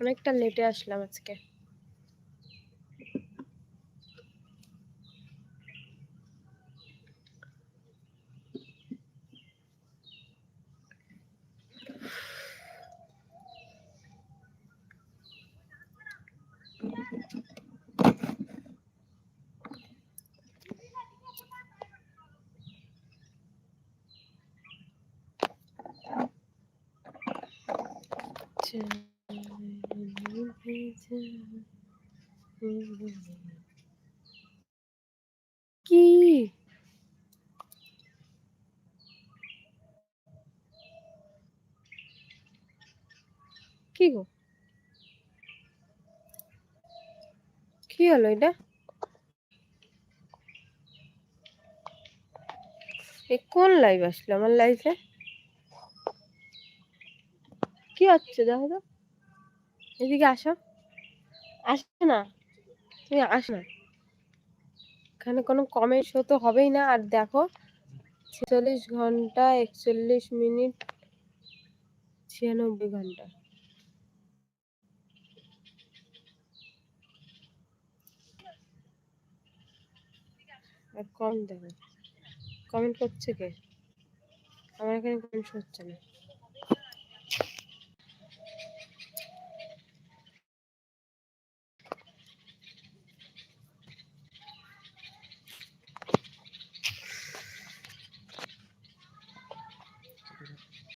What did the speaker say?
অনেকটা লেটে আসলাম আজকে। কি? কি গো? কি হলো এটা? কোন লাইভ আসলো আমার লাইফে কি হচ্ছে দেখো তো। এদিকে আসো। আসো না। তুমি আস না। এখানে কোনো কমেন্ট শো তো হবেই না। আর দেখো, ছেচল্লিশ ঘণ্টা একচল্লিশ মিনিট ছিয়ানব্বই ঘণ্টা। আর কম দেখো। কমেন্ট করছে কে? আমার এখানে কমেন্ট হচ্ছে না।